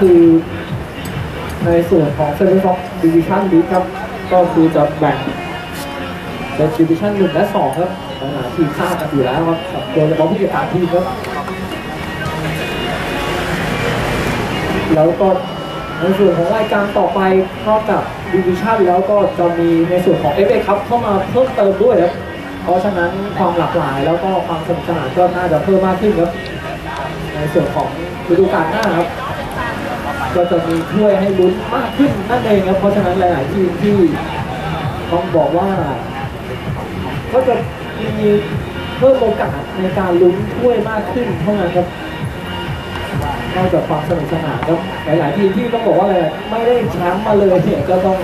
คือในส่วนของเซเว่นฟ็อกดิวิชั่นลีครับ ก็คือจะแบ่งเป็นดิวิชั่นหนึ่งและสองครับปัญหาทีมชาติกันอยู่แล้วครับโดยเฉพาะผู้จัดการทีมครับ แล้วก็ในส่วนของรายการต่อไปนอกจากดิวิชั่นแล้วก็จะมีในส่วนของ FA ครับเข้ามาเพิ่มเติมด้วยครับ เพราะฉะนั้นความหลากหลายแล้วก็ความสนุกสนานก็น่าจะเพิ่มมากขึ้นครับ ในส่วนของฤดูกาลหน้าครับ ก็จะมีถ้วยให้ลุ้นมากขึ้นนั่นเองครับเพราะฉะนั้นหลาย ๆ ทีมที่ต้องบอกว่า ก็จะมีเพิ่มโอกาสในการลุ้นถ้วยมากขึ้นเท่านั้นครับนอกจากความสนุกสนานครับหลาย ๆ ทีมที่ต้องบอกว่าอะไรไม่ได้แชมป์มาเลยเนี่ยก็ต้อง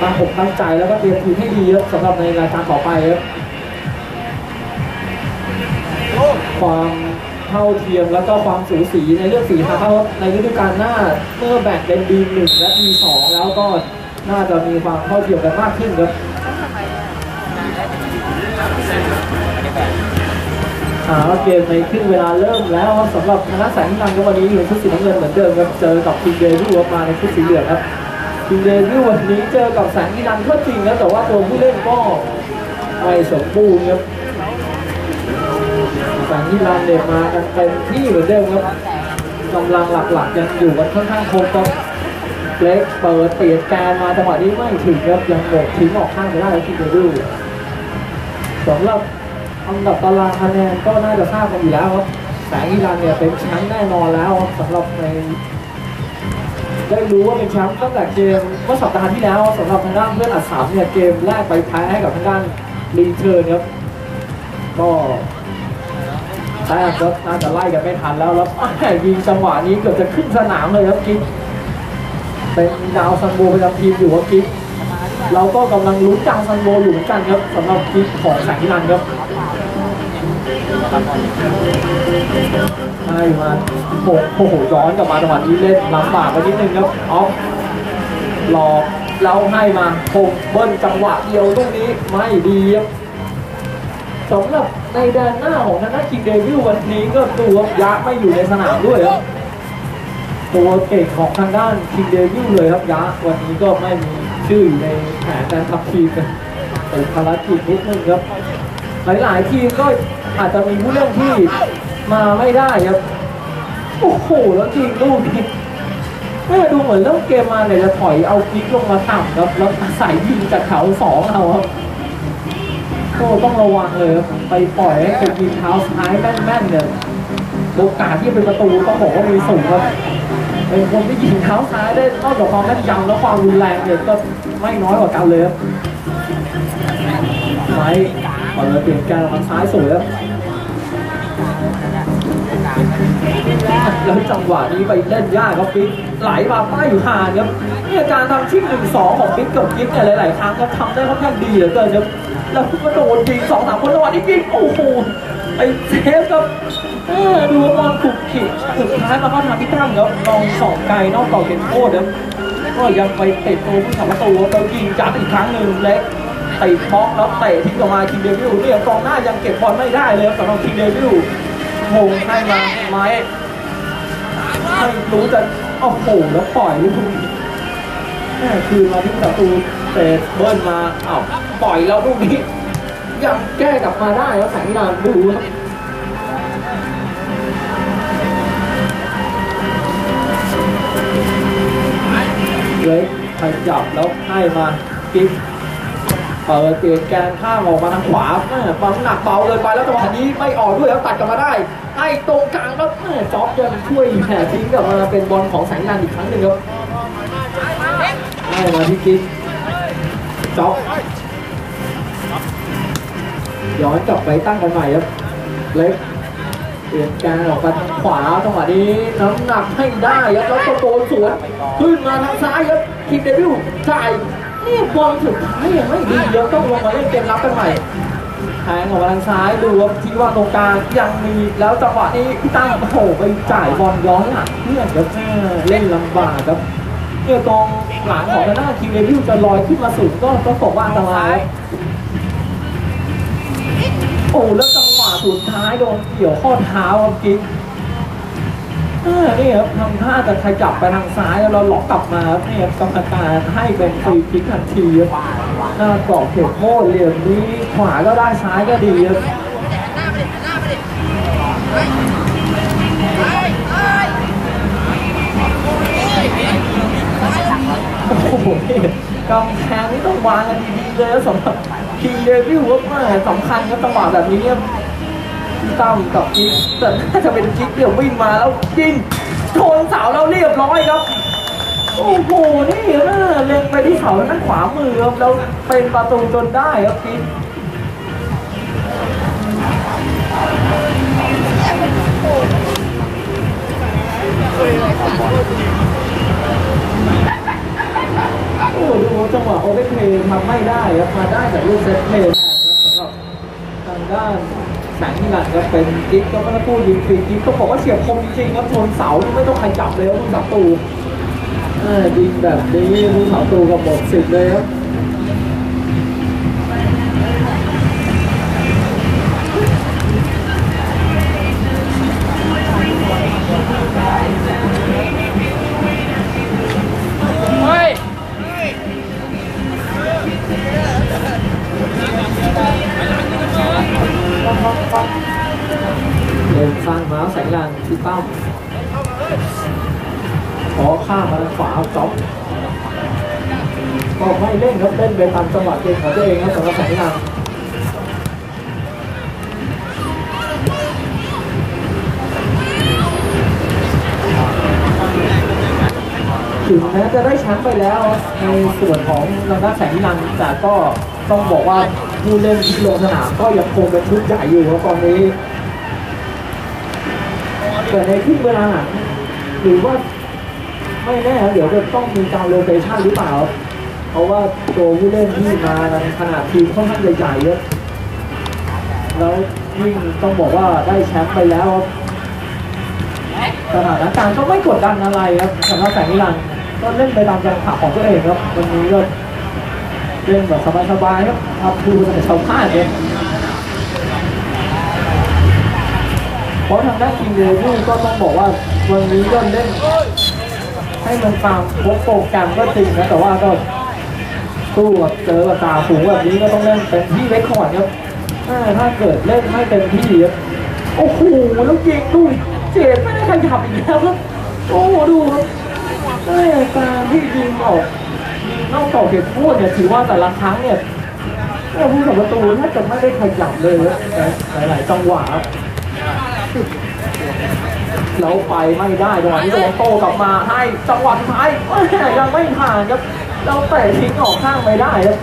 ตั้งอกตั้งใจแล้วก็เตรียมทีมให้ดีครับสำหรับในรายการต่อไปครับความ เท่าเทียม แล้วก็ความสูสีในเรื่องสีเท้าในฤดูกาลหน้าเมื่อแบ่งเป็นดีหนึ่งและดีสองแล้วก็น่าจะมีความเท่าเทียมกันมากขึ้นครับอาเกมในครึ่งเวลาเริ่มแล้วสำหรับคณะแสงนิรันวันนี้อยู่ในชุดสีน้ำเงินเหมือนเดิมครับเจอกับทีมเดวิลมาในชุดสีเหลืองครับทีมเดวิลวันนี้เจอกับแสงนิรันดร์ก็จริงครับแต่ว่าตัวผู้เล่นก็ไม่สมบูรณ์ครับ แสงนิรันดร์เนี่ยมากันเต็มที่เหมือนเดิมครับกำลังหลักๆยังอยู่กันค่อนข้างคงครับเล็กเปิดเปลี่ยนแกนมาจังหวะนี้ไม่ถึงครับยังหมดทิ้งออกข้างไปได้แล้วทีเดวิลสำหรับอันดับตารางคะแนนก็น่าจะทราบกันอยู่แล้วครับแสงอีรันเนี่ยเป็นแชมป์แน่นอนแล้วครับสำหรับในได้รู้ว่าเป็นแชมป์ตั้งแต่เกมเมื่อสัปดาห์ที่แล้วสำหรับทางด้านเพื่อนอัดสามเนี่ยเกมแรกไปแพ้ให้กับทางด้านรีเทิร์นครับก็ แต้มก็น่าจะไล่กันไม่ทันแล้วแล้วยิงจังหวะนี้เกือบจะขึ้นสนามเลยครับกิ๊กเป็นดาวซันโบประจำทีมอยู่ครับกิ๊กเราก็กำลังลุ้นดาวซันโบอยู่เหมือนกันครับสำหรับกิ๊กของแสงอีรันครับให้มาโอ้โหย้อนกลับมาจังหวะนี้เล่นลำบากไปนิดนึงครับออฟหลอกเราให้มาคงเบิ้ลจังหวะเดียวลูกนี้ไม่ดีครับ สำหรับในแดนหน้าของทางด้านคิงเดวิลวันนี้ก็ดูว่ายะไม่อยู่ในสนามด้วยครับตัวเก่งของทางด้านคิงเดวิลเลยครับยะวันนี้ก็ไม่มีชื่ออยู่ในแผนการทับทีมกันเป็นภารกิจนิดนึงครับหลายๆทีมก็อาจจะมีผู้เล่นที่มาไม่ได้ครับโอ้โหแล้วจริงลูกนี้แม่ดูเหมือนเริ่มเกมมาเนี่ยจะถอยเอากิ๊กลงมาต่ำครับแล้วใส่ยิงจากเขาสองเอาครับ โอ้ต้องระวังเลยครับไปปล่อยให้เป็นยิงเท้าซ้ายแม่นๆเนี่ยโอกาสที่เป็นประตูต้องบอกว่ามีสูงครับเป็นคนที่ยิงเท้าซ้ายได้นอกจากความแม่นยำแล้วความรุนแรงเนี่ยก็ไม่น้อยกว่ากันเลยครับไม้เปิดเปลี่ยนแกนทางซ้ายสวยครับแล้วจังหวะนี้ไปเล่นยากครับปิ๊กไหลมาป้ายอยู่ห่างครับเนี่ยการทำชิ่งหนึ่งสองของปิ๊กกับกิ๊กเนี่ยหลาย ๆ ครั้งก็ทำได้ค่อนข้างดีเหลือเกินครับ แล้วก็โดนยิงสองสามคนจังหวะนี้ยิงโอ้โหไอ้เซฟครับเออดูว่าบอลถูกขีดสุดท้ายมาก็ทำพี่ตั้มครับลองสองไกลนอกเก่าเก็นโทษครับก็ยังไปเตะตัวผู้สาประตูแล้วยิงจับอีกครั้งหนึ่งเล็กติดบล็อกแล้วเตะที่ออกมาคิงเดวิลเนี่ยกองหน้ายังเก็บบอลไม่ได้เลยสำหรับคิงเดวิลโมงให้มาไม้ไม่รู้จะโอ้โหแล้วปล่อยลูกนี้คืนมาที่ประตูเตะเบิ้ลมาอ้าว ปล่อยแล้วลูกนี้ ยังแก้กลับมาได้แล้วแสงนิรันดร์ดูครับเล็กขยับแล้วให้มากิ๊กเปิดเปลี่ยนแกนข้างออกมาทางขวาแม่บอลหนักเบาเกินไปแล้วจังหวะนี้ไม่ออกด้วยแล้วตัดกลับมาได้ ให้ตรงกลางแล้วแม่จ็อบยังช่วยแผ่ทิ้งกลับมาเป็นบอลของแสงนันอีกครั้งหนึ่งครับให้มาที่กิ๊กจ็อบ ย้อนกลับไปตั้งกันใหม่ครับ เล็กเปลี่ยนแกนออกมาทางขวาจังหวะนี้น้ำหนักให้ได้ครับแล้วก็โดนสวนขึ้นมาทางซ้ายครับคิมเดวิลจ่ายนี่บอลสุดท้ายยังไม่ดีเดี๋ยวต้องลงมาเล่นเกมรับกันใหม่แทงออกมาทางซ้ายดูว่าที่ว่าตรงกลางยังมีแล้วจังหวะนี้พี่ตั้งโอ้โหไปจ่ายบอลย้อนหลังเพื่อนครับเล่นลำบากครับเนี่ยกองหลังของทางด้าทีมเรวิวจะลอยขึ้นมาสูงก็ก็บอกว่าอันตราย โอ้แล้วจังหวะสุดท้ายโดนเกี่ยวข้อเท้าครับกิ๊กนี่ครับทำท่าจะขยับไปทางซ้ายแล้วเราล็อกกลับมาครับนี่ครับกรรมการให้เป็นฟรีคิกทันทีครับหน้ากรอบเขตโทษเหลี่ยมนี้ขวาก็ได้ซ้ายก็ดีครับโอ้โหนี่กำแพงนี่ต้องวางกันดีๆเลยสำหรับ คิงเดวิลว่าสำคัญครับจังหวะแบบนี้ครับพี่ตั้มกับกิ๊กแต่น่าจะเป็นกิ๊กเดี๋ยววิ่งมาแล้วยิงชนเสาแล้วเรียบร้อยครับ โอ้โหนี่นะเล็งไปที่เสาด้านขวามือครับแล้วเป็นประตูจนได้ครับกิ๊กโอ้ ดูจังหวะโอเวอร์เพลย์ทำไม่ได้ครับมาได้แต่ลูกเซตเพลย์แรกครับสำหรับทางด้านแสงนิรันดร์ครับเป็นกิ๊กก็ไม่ต้องพูดยิงฟรีกิ๊กก็บอกว่าเฉียบคมจริงๆครับชนเสาไม่ต้องใครจับเลยครับลูกเสาตูอ่ายิงแบบนี้ลูกเสาตูกับหมดสิทธิ์เลยครับ ที่ตั้มขอข้ามมาทางขวาจ็อบก็ไม่เล่นครับเล่นไปตามจังหวะเกมของตัวเองครับสำหรับสงนิรันถึงแม้จะได้แชมป์ไปแล้วในส่วนของทางด้านแสงนิรันแต่ก็ต้องบอกว่าผู้เล่นที่ลงสนามก็ยังคงเป็นชุดใหญ่อยู่ครับตอนนี้ แต่ในที่เวลาหลังหรือว่าไม่แน่เดี๋ยวจะต้องมีการโรเตชันหรือเปล่า เพราะว่าตัวผู้เล่นที่มาขนาดทีมค่อนข้างใหญ่ๆเยอะ แล้วยิ่งต้องบอกว่าได้แชมป์ไปแล้วครับสถานการณ์ก็ไม่กดดันอะไรครับสำหรับแสงนิรันก็เล่นไปตามจังหวะของตัวเองครับวันนี้ก็เล่นแบบสบายๆครับทำทูแต่ชาวบ้านเอง เพ ราะทางด้านทีมเดวิลก็ต้องบอกว่าวันนี้ก็เล่นให้มันตามครบโปรแกรมก็จริงนะแต่ว่าก็สู้กับเจอกับตาฝูงแบบนี้ก็ต้องเล่นเป็นที่เล็กขอดครับถ้าเกิดเล่นไม่เต็มที่ครับโอ้โหแล้วยิงดูเจ็บไม่ได้ขยับอีกแล้วครับโอ้โหดูครับแม่การที่ยิงออกยิงนอกต่อเขตโทษเนี่ยถือว่าแต่ละครั้งเนี่ยผู้สัมประตูแทบจะไม่ได้ขยับเลยครับแต่หลายๆจังหวะ แล้วไปไม่ได้จังหวะนี้โดนโตกลับมาให้จังหวะสุดท้ายยังไม่ผ่านครับเราเตะทิ้งออกข้างไม่ได้ครับ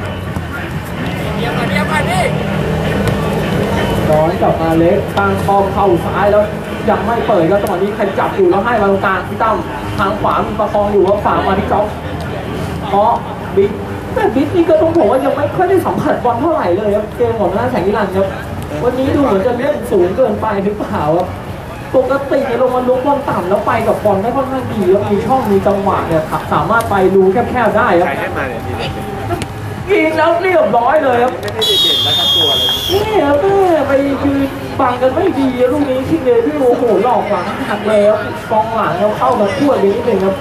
ย้อนกลับมาเล็กตั้งป้อมเข้าซ้ายแล้วยังไม่เปิดครับจังหวะนี้ใครจับอยู่แล้วให้มาตรงกลางพี่ตั้มทางขวามีประคองอยู่ว่าฝากมาที่จ๊อบเพราะบิ๊กแต่บิ๊กนี่ก็ต้องบอกว่ายังไม่ค่อยได้สัมผัสบอลเท่าไหร่เลยครับเกมของหน้าแสงนิรันดร์ครับ วันนี้ดูเหมือนจะเล่นสูงเกินไปหรือเปล่าครับปกติเนี่ยลงมาลุกบอลต่ำแล้วไปกับบอลได้ค่อนข้างดีแล้วมีช่องมีจังหวะเนี่ยสามารถไปรูแคบๆได้ครับใครให้มาเนี่ยทีนี้ยิงแล้วเรียบร้อยเลยครับไม่ได้เด่นๆแล้วทั้งตัวเลยนี่ครับแม่ไปยืนบังกันไม่ดีลูกนี้ที่เลยพี่โอ้โหหลอกหลังหักเลยครับกองหลังเราเข้ามาทั่วไปนิดนึงครับ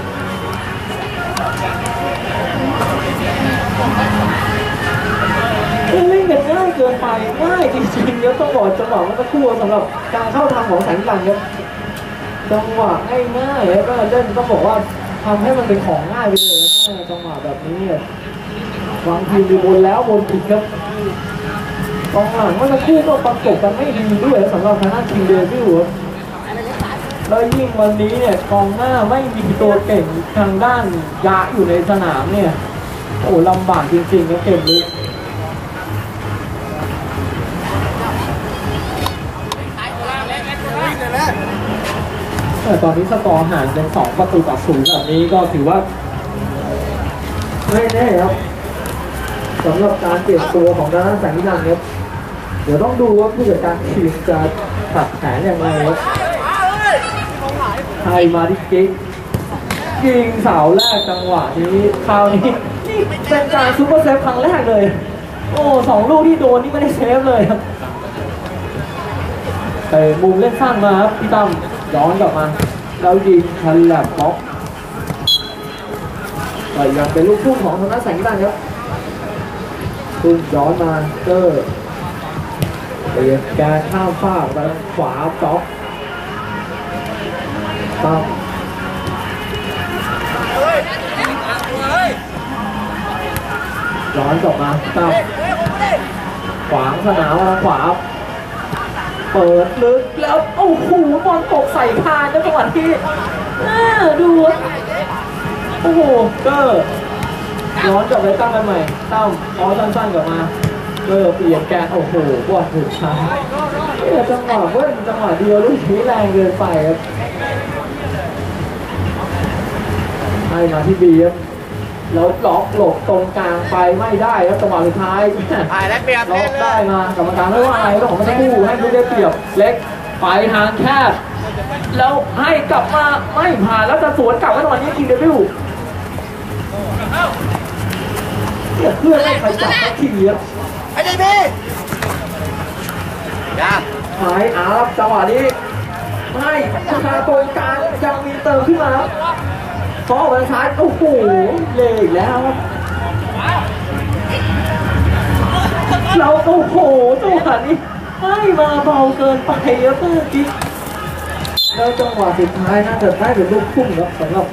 เล่นกันง่ายเกินไปง่ายจริงๆครับต้องบอกจังหวะมันก็ทั่สำหรับการเข้าทางของแสงจันทร์ครับจังหวะง่ายๆแล้วก็เล่นต้องบอกว่าทำให้มันเป็นของง่ายไปเลยจังหวะแบบนี้เนี่ยวางทีมอยู่บนแล้วบนอีกครับกองหลังเมื่อสักครู่ก็ประกบกันไม่ดีด้วยสำหรับทางด้านทีมเดวิลครับแล้วยิ่งวันนี้เนี่ยกองหน้าไม่มีตัวเก่งทางด้านยะอยู่ในสนามเนี่ยโอ้ลำบากจริงๆนะเกมนี้ แต่ตอนนี้สกอร์ห่างเป็นสองประตูต่อศูนย์แบบนี้ก็ถือว่า ไม่แน่ครับสำหรับการเปลี่ยนตัวของด้านแสงนิรันดร์ครับเดี๋ยวต้องดูว่าผู้จัดการทีมจะตัดแผนอย่างไรครับไทยมาที่กิ๊กยิงเสาแรกจังหวะนี้คราวนี้นี่เป็นการซูเปอร์เซฟครั้งแรกเลย โอ้สองลูกที่โดนนี่ไม่ได้เซฟเลยครับแต่มุมเล่นสั้นมาครับพี่ตั้ม ย้อนกลับมาแล้วยิงทันแลบบ็อกก็ยังเป็นลูกทุ่งของธนาแสงดันครับตุ้มย้อนมาเกอร์เปลี่ยนแกข้ามฟากไปขวาจ็อกตั้มย้อนกลับมาตั้มขวางสนามมาขวา เปิดลึกแล้วโอ้โหบอลตกใส่คานนจังหวะที่ดูโอ้โหเกอร์ย้อนกลับไปตั้งกันใหม่ตั้มขอสั้นๆกลับมาเกอร์เปลี่ยนแกนโอ้โหบอลถูกชาจังหวะเว้นจังหวะเดียวลูกนี้แรงเกินไปครับให้มาที่บีครับ แล้วล็อกหลบตรงกลางไปไม่ได้ครับจังหวะสุดท้ายถ่ายและเปรียบล็เล่อนกเลได้ยมากรรมการไม่ว่าอะไรต้องของมันจะคู่ให้ผู้ได้เปรียบเล็กไปทางแคบแล้วให้กลับมาไม่ผ่านแล้วจะสวนกลับมาตอนนี้คิงเดวิลเนี่ยเพื่อนไม่ใครจับสักทีครับไอ้ดีพี่ยาหายอาครับจังหวะนี้ให้ชาตรงกลางยังมีเติมขึ้นมาครับ ฟอลไปทางซ้ายโอ้โหเลยอีกแล้วครับเราโอ้โหจังหวะนี้ให้มาเบาเกินไปครับเมื่อกี้แล้วจังหวะสุดท้ายน่าจะได้เป็นลูกพุ่งครับสำหรับ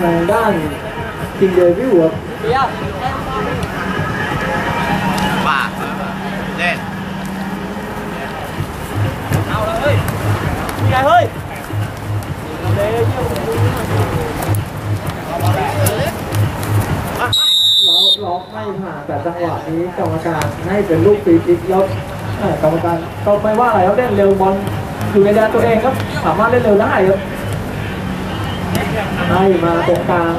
ทางด้านคิงเดวิลครับป่าเล่นแล้วล็ อกไม่ผ่านแต่จังหวะนี้กรรมการให้เป็นลูกฟรีคิกแล้วกรรมการก็ไม่ว่าอะไรครับเล่นเร็วบอลอยู่ในแดนตัวเองครับสามารถเล่นเร็วได้ครับให้มาตรงกลาง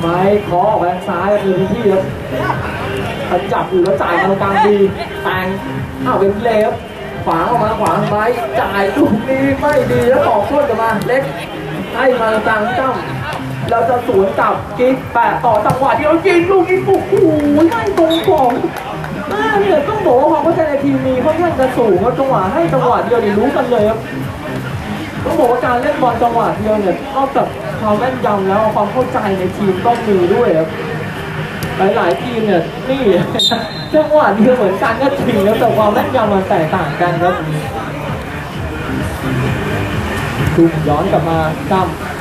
ไม้เคอออกไปทางซ้ายมีพื้นที่ครับขจับอยู่แล้วจ่ายมาตรงกลางดีแตงอ้าวเป็นเลฟขวางออกมาขวางไม้จ่ายลูกนี้ไม่ดีแล้วต่อส้นกลับมาเล็กให้มาตรงกลางจ้ำ เราจะสวนกลับกิ๊กแปะต่อจังหวะที่เรายิงลูกนี้โอ้โหให้ตรงของอ่าเนี่ยต้องบอกว่าความเข้าใจในทีมมีค่อนข้างจะสูงครับจังหวะให้จังหวะเดียวเนี่รู้กันเลยครับต้องบอกว่าการเล่นบอลจังหวะเดียวเนี่ยนอกจากความแม่นยำแล้วความเข้าใจในทีมต้องมีด้วยครับหลายๆทีมเนี่ยนี่จังหวะเดียวเหมือนกันก็จริงแล้วแต่ความแม่นยำมันแตกต่างกันครับถูกย้อนกลับมาจ้ำ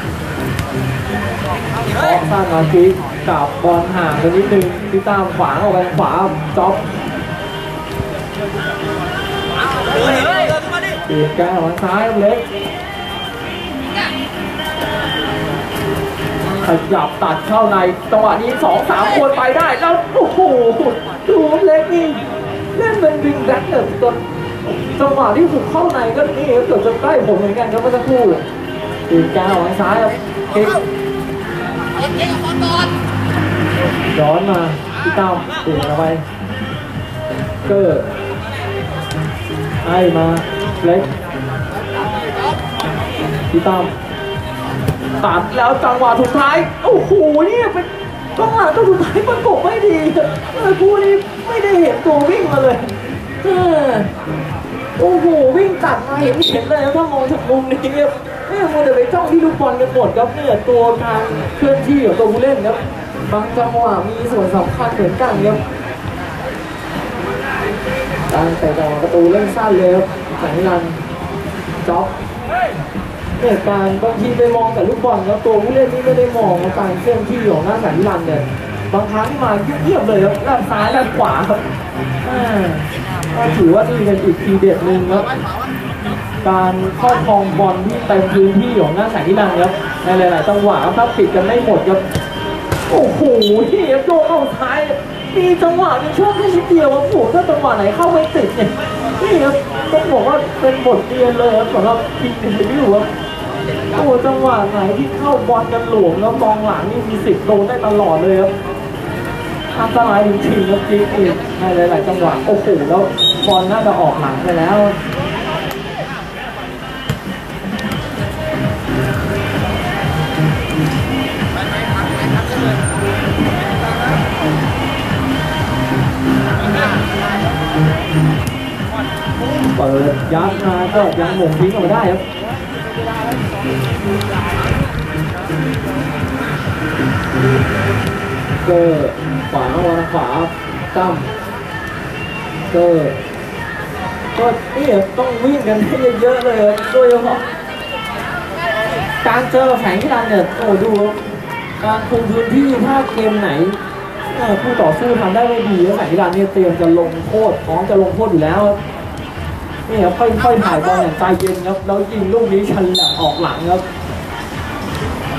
ขอสั้นมาคิกกับบอลห่างไปนิดนึงที่ตามขวางออกไปขวาจ็อบเปลี่ยนกลางวันซ้ายเล็กขยับตัดเข้าในจังหวะนี้สองสามคนไปได้แล้วโอ้โหดูเล็กนี่เล่นเป็นวิงแบ็คเลยจนจังหวะที่ถูกเข้าในก็นี่เกือบจะใกล้ผมเหมือนกันครับเมื่อสักครู่เปลี่ยนกลางวันซ้ายครับ ย้อนมาพี่ตั้มเปลี่ยนอาไปเกอร์ให้มาเล็กพี่ตั้มตัดแล้วจังหวะสุดท้าย โอ้โหเนี่ยเป็นจังหวะตัวสุดท้ายประกบไม่ดีเออคู่นี้ไม่ได้เห็นตัววิ่งมาเลยเออโอ้โหวิ่งตัดมาเห็นเห็นเลยถ้ามองจากมุมนี้ ม่มัวแต่ไปจ้องที่ลูกบอลกันหมดครับเนี่ยตัวการเคลื่อนที่ของตัวผู้เล่นครับบางจังหวะมีส่วนสำคัญเหมือนกันครับการแต่จังหวะประตูเล่นสั้นเลยครับแสงรันจ็อบเนี่ยการบางทีไปมองแต่ลูกบอลแล้วตัวผู้เล่นนี่ไม่ได้มองว่าการเคลื่อนที่ของหน้าแสงรันเนี่ยบางครั้งมาเงียบเลยครับด้านซ้ายด้านขวาครับก็ถือว่านี่เป็นอีกทีเด็ดหนึ่งครับ การครอบครองบอลที่เต็มพื้นที่ของหน้าแสงนิรันดร์ครับในหลาย ๆ จังหวะครับปิดกันไม่หมดครับโอ้โหที่โยกเข้าท้ายมีจังหวะมีช่วงแค่นิดเดียวครับผมถ้าจังหวะไหนเข้าไม่ติดเนี่ยนี่ครับต้องบอกว่าเป็นบทเรียนเลยครับสำหรับทีมเดวิลครับโอ้จังหวะไหนที่เข้าบอลกันหลวมแล้วกองหลังนี่มีสิทธิ์โดนได้ตลอดเลยครับอันตรายจริงๆครับจริงอีกในหลาย ๆ จังหวะโอ้โหแล้วบอลน่าจะออกหลังไปแล้ว เปิดยัดมาก็ยังหม่งทิ้งออกมาได้ครับเกอร์ขวาวันขวาตั้มเกอร์ก็นี่ต้องวิ่งกันให้เยอะๆเลยโดยเฉพาะการเจอแฝงที่ดันเนี่ยโอ้ดูการคุมพื้นที่ถ้าเกมไหนผู้ต่อสู้ทำได้ไม่ดีแล้วแฝงที่ดันเนี่ยเตรียมจะลงโทษพร้อมจะลงโทษอยู่แล้วครับ นี่ครับค่อยๆถ่ายบอลอย่างใจเย็นครับแล้วยิงลูกนี้ชันแหลกออกหลังครับ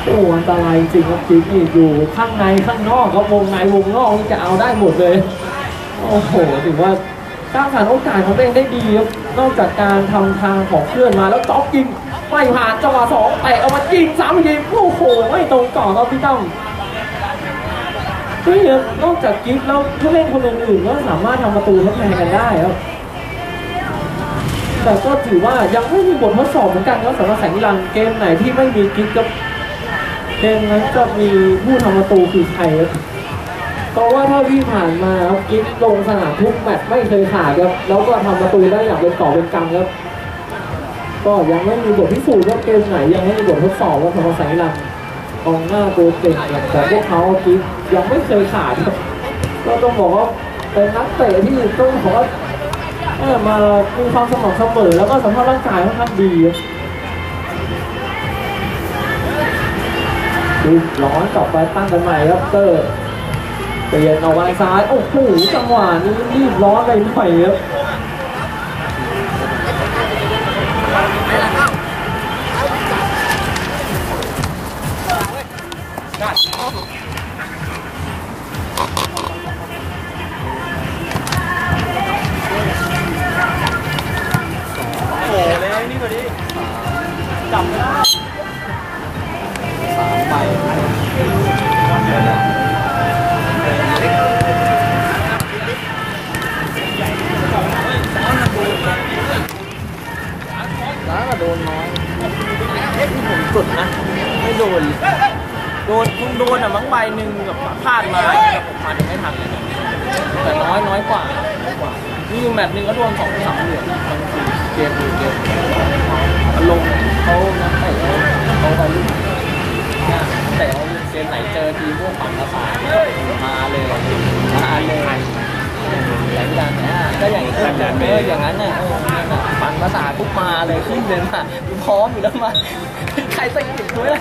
โอ้อันตรายจริงครับจิ๊กนี่อยู่ข้างในข้างนอกครับวงในวงนอกจะเอาได้หมดเลยโอ้โหถือว่าสร้างสรรค์โอกาสของตัวเองได้ดีครับนอกจากการทำทางของเพื่อนมาแล้วจ็อบยิงไม่ผ่านจังหวะสองเตะเอามายิงซ้ำยิงโอ้โหไม่ตรงต่อครับพี่ตั้มเฮ้ยนอกจากกิ๊กแล้วผู้เล่นคนอื่นๆก็สามารถทำประตูทดแทนกันได้ครับ แต่ก็ถือว่ายังไม่มีบททดสอบเหมือนกันครับสำหรับแสงนิรันดร์เกมไหนที่ไม่มีกิ๊กก็เกมนั้นจะมีผู้ทำประตูคือใครครับเพราะว่าเท่าที่ผ่านมาครับกิ๊กลงสนามทุกแมตช์ไม่เคยขาดครับแล้วก็ทำประตูได้อย่างเป็นต่อเป็นกำครับก็ยังไม่มีบทพิสูจน์ว่าเกมไหนยังไม่มีบททดสอบว่าทำมาแสงลังกองหน้าตัวเก่งอย่างของพวกเขากิ๊กยังไม่เคยขาดครับก็ต้องบอกว่าเป็นนักเตะที่ต้องบอกว่าเออ มามีความสม่ำเสมอแล้วก็สภาพร่างกายค่อนข้างดีครับรีบร้อนกลับไปตั้งกันใหม่ครับเตอร์เปลี่ยนออกมาซ้ายโอ้โหจังหวะนี้รีบร้อนไปหน่อยครับ น้าก็โดนน้อยที่ผมสุดนะ ไม่โดน โดนคงโดนอะมั้งใบหนึ่งแบบพลาดมาแบบผมมาถึงไม่ทันเลยแต่น้อยน้อยกว่าน้อยกว่า นี่อยู่แมตช์หนึ่งก็โดนสองสามเหรียญบางที เกมดูเกมอารมณ์เขานักเตะเขาไปรุ่นแต่เขาเกมไหนเจอทีมพวกฝั่งภาษามาเลยมาเลยหลายอย่างนะก็อย่างเอออย่างนั้นน่ะนั่นน่ะฟังภาษาปุ๊บมาเลยขึ้นเลยมาพร้อมอยู่แล้วมาใครสะกิดด้วยล่ะ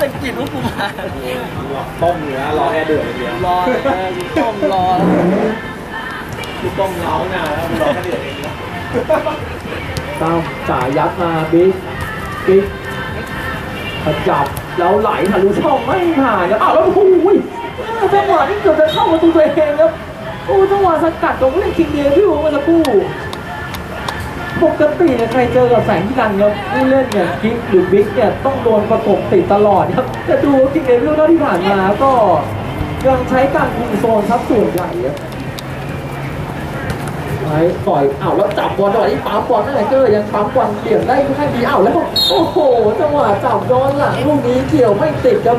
สะกิดพวกกูมาต้มเนื้อรอแค่เดือดอย่างเดียวรอต้มรอคือต้มเล้าหน้าแล้วรอแค่เดือดเองนะ ตามจ่ายยัดมาบิ๊กบิ๊กขจับแล้วไหลทะลุช่องไม่ผ่านครับอ้าวแล้วโอ้โหจังหวะนี้เกือบจะเข้าประตูตัวเองครับโอ้จังหวะสกัดของเล่นคิงเดียพี่เมื่อสักครู่ปกติเนี่ยใครเจอกับแสงที่ดันครับผู้เล่นเนี่ยกิ๊กหรือบิ๊กเนี่ยต้องโดนประกบติดตลอดครับแต่ดูคิงเดียพี่เท่าที่ผ่านมาก็ยังใช้การคุมโซนครับส่วนใหญ่ครับ ไอ้ปล่อยอ้าวแล้วจับบอลจังหวะนี้ปั๊มบอลนั่นแหละเกอร์ยังปั๊มบอลเปลี่ยนได้ค่อนข้างดีอ้าวแล้วโอ้โหจังหวะจับย้อนหลังลูกนี้เกี่ยวไม่ติดครับ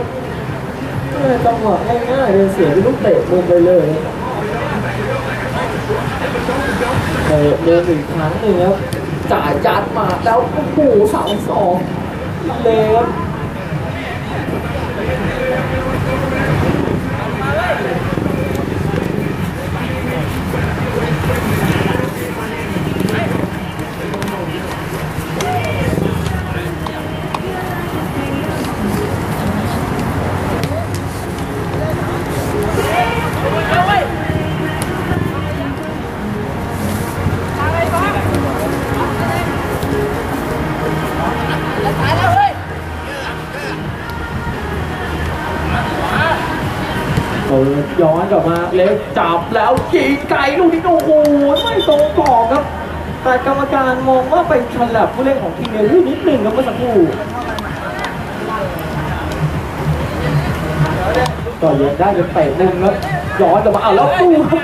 จังหวะง่ายๆเลยเสียเป็นลูกเตะมุมไปเลยเออเดินอีกครั้งหนึ่งครับจ่ายยัดมาแล้วโอ้โหสาสองเลยครับ กรรมการมองว่าเป็นฉลับผู้เล่นของทีมเนวิลนิดหนึ่งครับเมื่อสักครู่ก็ยังได้เป็นเตะมุมครับย้อนกลับมาเอาแล้วตู้ครับ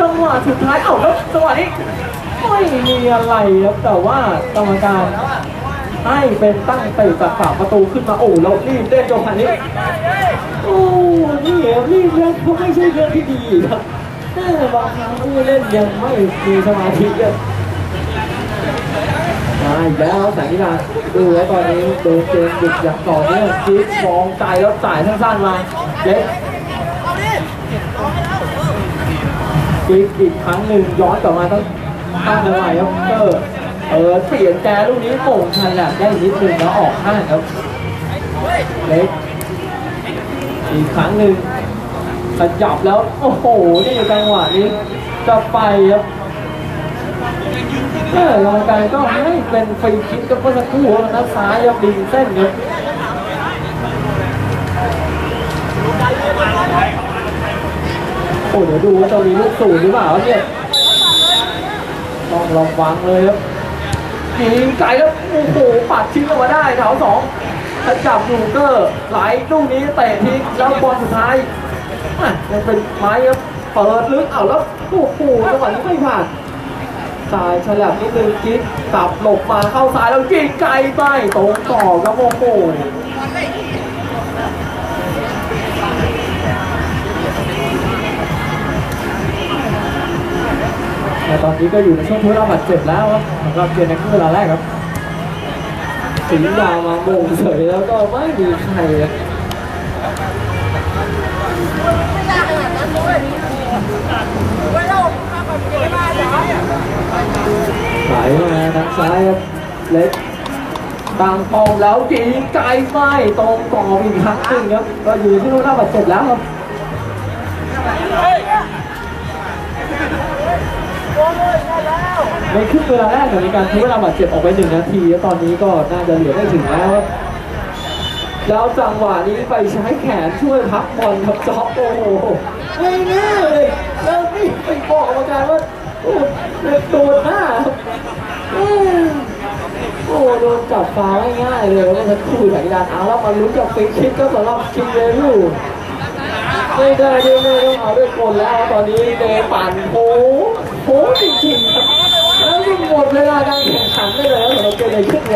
จังหวะสุดท้ายเอาแล้วจังหวะนี้ไม่มีอะไรครับแต่ว่ากรรมการให้เป็นตั้งเตะจากฝาประตูขึ้นมาโอ้แล้วรีบเล่นจังหวะนี้โอ้นี่รับนี่เรื่องก็ไม่ใช่เรื่องที่ดีครับเออบางครั้งผู้เล่นยังไม่มีสมาธิครับมามา อีกแล้วแสงนิรันดร์ดูแล้วตอนนี้โดนเจมส์บุกอย่างต่อเนื่องคิดมองไกลแล้วจ่ายสั้นๆมาเล็กคิกอีกครั้งหนึ่งย้อนกลับมาต้องตั้งทำไมครับเตอร์เออเปลี่ยนแกลูกนี้โป่งทันแหละได้นิดนึงแล้วออกข้างครับเล็กอีกครั้งหนึ่งขยับแล้ว โอ้โห นี่จังหวะนี้จะไปครับ เออกรรมการก็ให้เป็นฟรีคิกกับเมื่อสักครู่นะซ้ายครับดึงเส้นครับโอ้เดี๋ยวดูว่าจะมีลูกสูตรหรือเปล่าเนี่ยต้องระวังเลยครับยิงไกลแล้วโอ้โหปัดทิ้งออกมาได้แถวสองขจับลูเกอร์ไหลลูกนี้เตะทิ้งแล้วบอลสุดท้ายอะยังเป็นไม้ครับเปิดลึกเอาแล้วโอ้โหจังหวะนี้ไม่ผ่าน ซ้ายฉลับนิดนึงกิ๊กตับหลบมาเข้าซ้ายแล้วยิงไกลไปตรงต่อครับโอ้โหแต่ตอนนี้ก็อยู่ในช่วงทุเลาบาดเจ็บแล้วครับสำหรับเกมในครึ่งเวลาแรกครับสิงดาวมาโมงเฉยแล้วก็ไม่มีใครครับ ไหลมาทางซ้ายครับเล็กต่างปองแล้วยิงไกลไม่ตรงต่ออีกครั้งหนึ่งครับก็อยู่ที่ทุเลาบาดเจ็บแล้วครับในครึ่งเวลาแรกเนี่ยมีการทิ้งเวลาบาดเจ็บออกไปหนึ่งนาทีแล้วตอนนี้ก็น่าจะเหลือไม่ถึงแล้วครับแล้วจังหวะนี้ไปใช้แขนช่วยพักบอลครับจ็อบโอ้โหไม่ง่ายเลยแล้วนี่ ไปบอกกรรมการว่าโอ้โดนหน้าโอ้โดนจับฟ้าง่ายเลยแล้วมันคู่สัญญาณเอาแล้วมาลุ้นกับฟิกคิดก็สำหรับคิงเลยลูกไม่ได้ด้วยไม่ต้องเอาด้วยคนแล้วตอนนี้เดปั่นโผโผจริงๆแล้วหมดเวลาการแข่งขันได้เลยแล้วสำหรับเกมในชุดแรก